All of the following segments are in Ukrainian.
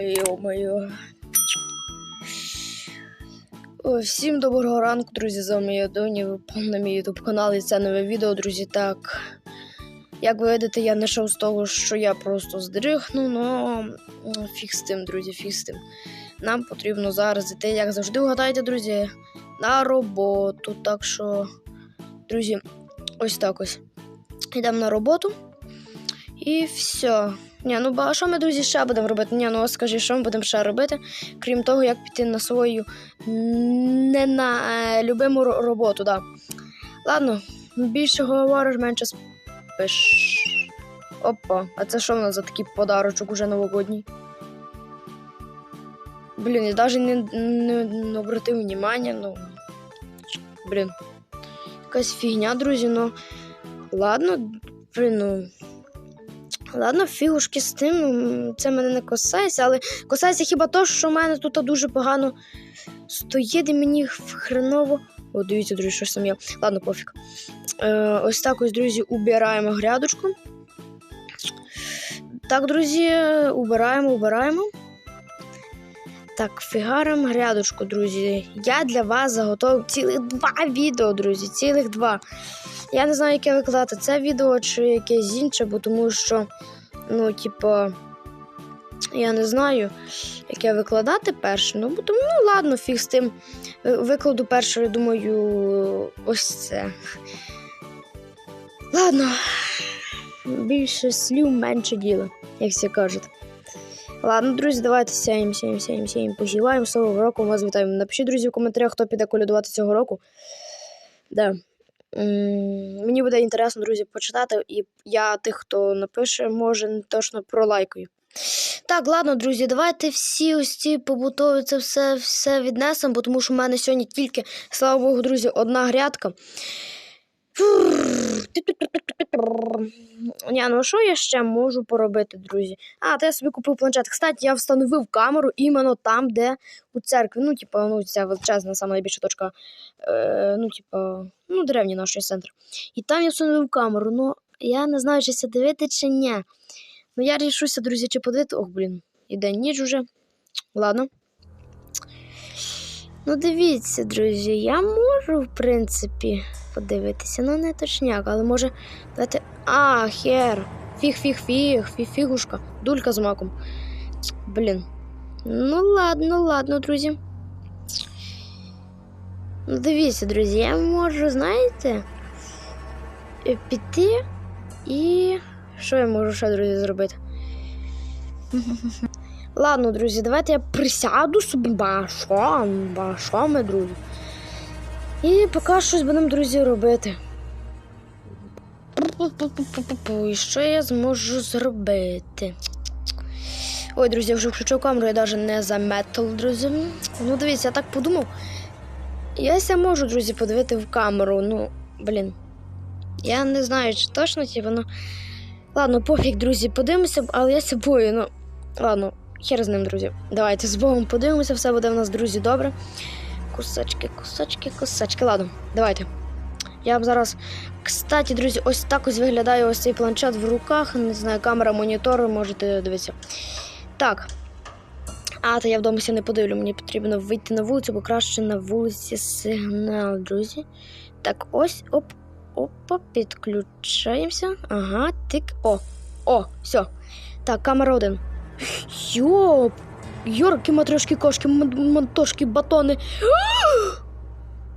Йо-моє. Всім доброго ранку, друзі. З вами я Доні. Ви на мій ютуб канал і це нове відео, друзі. Так. Як ви видите, я не йшов з того, що я просто здрихну, ну фіг з тим, друзі, фіг з тим. Нам потрібно зараз іти, як завжди, угадайте, друзі, на роботу. Так що, друзі, ось так ось. Йдемо на роботу. І все. Ні, ну а що ми, друзі, ще будемо робити? Ні, ну скажи, що ми будемо ще робити, крім того, як піти на свою не на е, любиму роботу, да. Ладно, більше говориш, менше спиш. Опа, а це що в нас за такий подарочок уже новогодній? Блін, я навіть не, не, не обратив внимання, ну. Блін. Якась фігня, друзі, ну. Ладно, блін, ну. Ладно, фігушки з тим, це мене не касається, але касається хіба то, що в мене тут дуже погано стоїть і мені хреново. О, дивіться, друзі, що ж там є. Ладно, пофіг. Е, ось так ось, друзі, убираємо грядочку. Так, друзі, убираємо, убираємо. Так, фігаримо грядочку, друзі. Я для вас заготовив цілих два відео, друзі. Цілих два. Я не знаю, яке викладати це відео чи якесь інше, бо тому що, ну, типу, я не знаю, яке викладати перше. Ну, бо тому, ну ладно, фіг з тим. Викладу перше, я думаю, ось це. Ладно. Більше слів, менше діла, як всі кажуть. Ладно, друзі, давайте сяємо, сяємо, сяємо, сяємо, посіваємо. З Нового року вас вітаємо. Напишіть, друзі, в коментарях, хто піде колядувати цього року. Да. Мені буде інтересно, друзі, почитати, і я тих, хто напише, може, не точно пролайкаю. Так, ладно, друзі, давайте всі ось ці побутові це все, все віднесемо, бо тому що в мене сьогодні тільки, слава Богу, друзі, одна грядка. Ні, ну що я ще можу поробити, друзі? А, то я собі купив планшет. Кстати, я встановив камеру іменно там, де у церкві. Ну, типу, ну, ця величезна, сама найбільша точка, е, ну, типу, ну, древній наш центр. І там я встановив камеру. Ну, я не знаю, чи це дивити, чи ні. Ну, я рішуся, друзі, чи подивити. Ох, блін, іде ніч уже. Ладно. Ну, дивіться, друзі, я можу, в принципі, подивитися. Ну, не точняк, але може. Давайте. А, хер. Фіг, фіг, фіг, фіг, фігушка. Дулька з маком. Блін. Ну ладно, ладно, друзі. Ну, дивіться, друзі, я можу, знаєте, е, піти і. Що я можу ще, друзі, зробити? Ладно, друзі, давайте я присяду собі башом, башоми, друзі. І поки щось будемо, друзі, робити. І що я зможу зробити? Ой, друзі, я вже включив камеру, я навіть не заметив, друзі. Ну, дивіться, я так подумав. Я ся можу, друзі, подивити в камеру. Ну, блін. Я не знаю, чи точно, типу, ну. Ладно, пофіг, друзі, подивимося, але я ся бою, ну. Ладно, хер з ним, друзі. Давайте з Богом подивимося, все буде в нас, друзі, добре. Кусачки, кусачки, кусачки. Ладно, давайте. Я вам зараз. Кстати, друзі, ось так ось виглядає ось цей планшет в руках. Не знаю, камера, монітор, можете дивитися. Так. А, то я вдома ся не подивлю. Мені потрібно вийти на вулицю, бо краще на вулиці сигнал, друзі. Так, ось, оп, опа, підключаємося. Ага, тик. О, о, все. Так, камера один. Йоп! Йорки, матрошки, кошки, м- матошки, батони.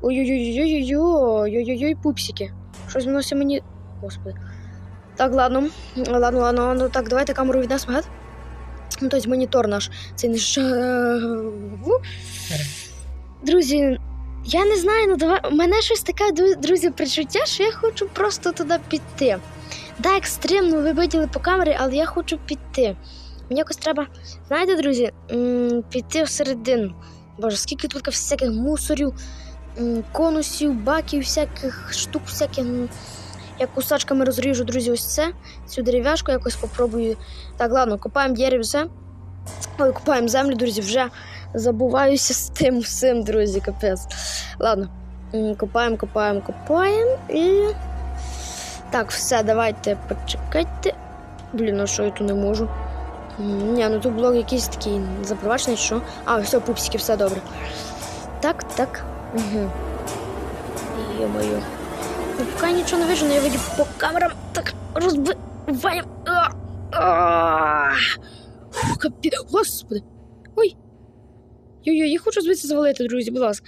Ой-ой-ой-ой-ой-ой-ой-ой, пупсики. Щось вносить мені. Господи. Так, ладно. Ладно, ладно, ладно. Так, давайте камеру віднесемо, гад. Ну, тобто монітор наш. Це не ж. Друзі, я не знаю, ну давай. Мене щось таке, друзі, причуття, що я хочу просто туди піти. Да, екстремно ви виділи по камері, але я хочу піти. Мені якось треба, знаєте, друзі, піти всередину. Боже, скільки тут всяких мусорів, конусів, баків, всяких штук, всяких. Я кусачками розріжу, друзі, ось це. Цю дерев'яшку якось попробую. Так, ладно, копаємо дерево, все. Ой, копаємо землю, друзі, вже забуваюся з тим всім, друзі, капець. Ладно. М, Копаємо, копаємо, копаємо і. Так, все, давайте почекайте. Блін, ну що я тут не можу? Ні, ну тут блок якийсь такий запроваджений, що. А, все, пупсики, все добре. Так, так. Угу. Ну, поки нічого не вижу, але я видю по камерам так розбиваємо. Капі- Господи. Ой. Йо-йо, я хочу звідси звалити, друзі, будь ласка.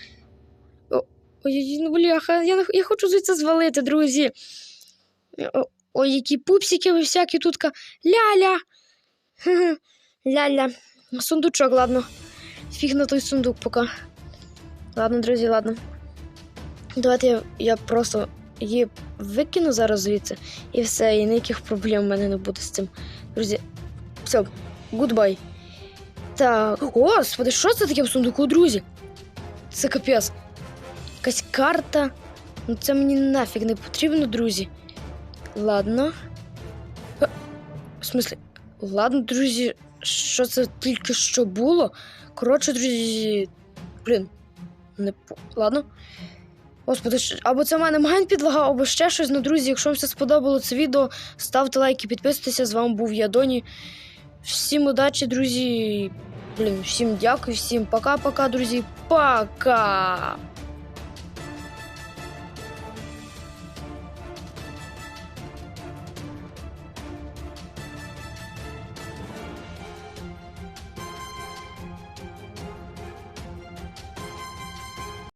Ой, ну бляха, я, я хочу звідси звалити, друзі. Ой, які пупсики ви всякі тут. Ля-ля. Ля-ля. Сундучок, ладно. Фіг на той сундук поки. Ладно, друзі, ладно. Давайте я, я просто її викину зараз звідси і все, і ніяких проблем в мене не буде з цим. Друзі, все, гудбай. Так, господи, що це таке в сундуку, друзі? Це капець. Якась карта. Ну це мені нафіг не потрібно, друзі. Ладно. Е, В смислі, ладно, друзі, що це тільки що було? Коротше, друзі. Блін. Не. Ладно. Господи, або це в мене майн підлагав, або ще щось. Ну, друзі, якщо вам все сподобало це відео, ставте лайки, підписуйтеся. З вами був я, Доні. Всім удачі, друзі. Блін, всім дякую, всім пока-пока, друзі. Пока!